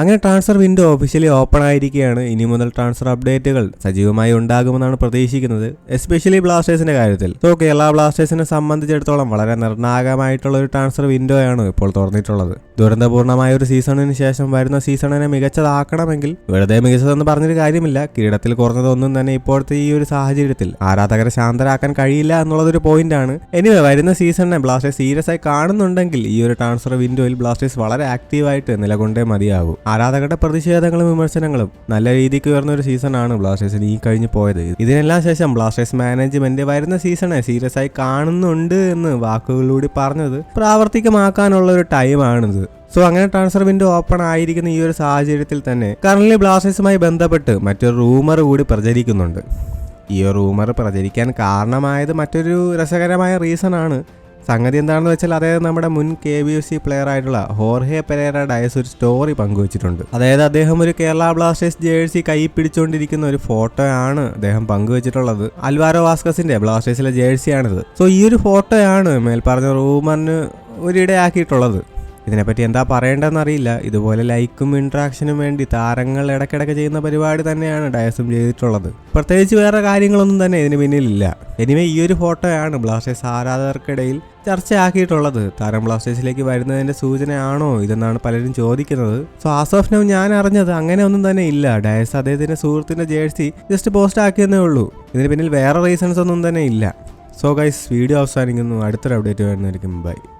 അങ്ങനെ transfer window officially open ആയിരിക്കുകയാണ്. ഇനി മുതൽ ട്രാൻസ്ഫർ അപ്ഡേറ്റുകൾ സജീവമായി ഉണ്ടാകുമെന്നാണ് പ്രതീക്ഷിക്കുന്നത് എസ്പെഷ്യലി ബ്ലാസ്റ്റേഴ്സിന്റെ കാര്യത്തിൽ. സോ കേരള ബ്ലാസ്റ്റേഴ്സിനെ സംബന്ധിച്ചിടത്തോളം വളരെ നിർണായകമായിട്ടുള്ള ഒരു ട്രാൻസ്ഫർ വിൻഡോ ആണ് ഇപ്പോൾ തുറന്നിട്ടുള്ളത്. ദുരന്തപൂർണമായ ഒരു സീസണിന് ശേഷം വരുന്ന സീസണിനെ മികച്ചതാക്കണമെങ്കിൽ വെറുതെ മികച്ചതെന്ന് പറഞ്ഞൊരു കാര്യമില്ല. കിരീടത്തിൽ കുറഞ്ഞതൊന്നും തന്നെ ഇപ്പോഴത്തെ ഈ ഒരു സാഹചര്യത്തിൽ ആരാധകരെ ശാന്തരാക്കാൻ കഴിയില്ല എന്നുള്ളതൊരു പോയിന്റാണ്. എനിവേ വരുന്ന സീസണിനെ ബ്ലാസ്റ്റേഴ്സ് സീരിയസ് ആയി കാണുന്നുണ്ടെങ്കിൽ ഈ ഒരു ട്രാൻസ്ഫർ വിൻഡോയിൽ ബ്ലാസ്റ്റേഴ്സ് വളരെ ആക്റ്റീവായിട്ട് നിലകൊണ്ടേ മതിയാകും. ആരാധകരുടെ പ്രതിഷേധങ്ങളും വിമർശനങ്ങളും നല്ല രീതിക്ക് ഉയർന്ന ഒരു സീസണാണ് ബ്ലാസ്റ്റേഴ്സിന് ഈ കഴിഞ്ഞ് പോയത്. ഇതിനെല്ലാം ശേഷം ബ്ലാസ്റ്റേഴ്സ് മാനേജ്മെന്റ് വരുന്ന സീസണെ സീരിയസ് ആയി കാണുന്നുണ്ട് എന്ന് വാക്കുകളിലൂടെ പറഞ്ഞത് പ്രാവർത്തികമാക്കാനുള്ള ഒരു ടൈമാണിത് സോ അങ്ങനെ ട്രാൻസ്ഫർ വിൻഡോ ഓപ്പൺ ആയിരിക്കുന്ന ഈ ഒരു സാഹചര്യത്തിൽ തന്നെ കറന്റ് ബ്ലാസ്റ്റേഴ്സുമായി ബന്ധപ്പെട്ട് മറ്റൊരു റൂമർ കൂടി പ്രചരിക്കുന്നുണ്ട്. ഈ റൂമർ പ്രചരിക്കാൻ കാരണമായത് മറ്റൊരു രസകരമായ റീസൺ ആണ് സംഗതി എന്താണെന്ന് വെച്ചാൽ അതായത് നമ്മുടെ മുൻ K B F C player ആയിട്ടുള്ള ഹോർഹെ പെരേര ഡയസ് ഒരു സ്റ്റോറി പങ്കുവച്ചിട്ടുണ്ട്. അതായത് അദ്ദേഹം ഒരു കേരള ബ്ലാസ്റ്റേഴ്സ് ജേഴ്സി കൈ പിടിച്ചുകൊണ്ടിരിക്കുന്ന ഒരു ഫോട്ടോ ആണ് അദ്ദേഹം പങ്കുവച്ചിട്ടുള്ളത്. അൽവാരോ വാസ്കസിന്റെ ബ്ലാസ്റ്റേഴ്സിലെ ജേഴ്സിയാണിത് സോ ഈ ഒരു ഫോട്ടോയാണ് മേൽപ്പറഞ്ഞ റൂമറിന് ഒരിടയാക്കിയിട്ടുള്ളത്. ഇതിനെപ്പറ്റി എന്താ പറയേണ്ടതെന്ന് അറിയില്ല ഇതുപോലെ ലൈക്കും ഇൻട്രാക്ഷനും വേണ്ടി താരങ്ങൾ ഇടയ്ക്കിടയ്ക്ക് ചെയ്യുന്ന പരിപാടി തന്നെയാണ് ഡയസും ചെയ്തിട്ടുള്ളത്. പ്രത്യേകിച്ച് വേറെ കാര്യങ്ങളൊന്നും തന്നെ ഇതിന് പിന്നിലില്ല. എനിവേ ഈ ഒരു ഫോട്ടോയാണ് ബ്ലാസ്റ്റേഴ്സ് ആരാധകർക്കിടയിൽ ചർച്ചയാക്കിയിട്ടുള്ളത്. താരം ബ്ലാസ്റ്റേഴ്സിലേക്ക് വരുന്നതിന്റെ സൂചനയാണോ ഇതെന്നാണ് പലരും ചോദിക്കുന്നത്. സോ ആസ് ഓഫ് നൗ ഞാൻ അറിഞ്ഞത് അങ്ങനെ ഒന്നും തന്നെ ഇല്ല. ഡയസ് അദ്ദേഹത്തിന്റെ സുഹൃത്തിന്റെ ജേഴ്സി ജസ്റ്റ് പോസ്റ്റ് ആക്കിയെന്നേ ഉള്ളൂ. ഇതിന് പിന്നിൽ വേറെ റീസൺസ് ഒന്നും തന്നെ ഇല്ല. സോ ഗൈസ് വീഡിയോ അവസാനിക്കുന്നു. അടുത്തൊരു അപ്ഡേറ്റ് വരുന്നതായിരിക്കും. ബൈ.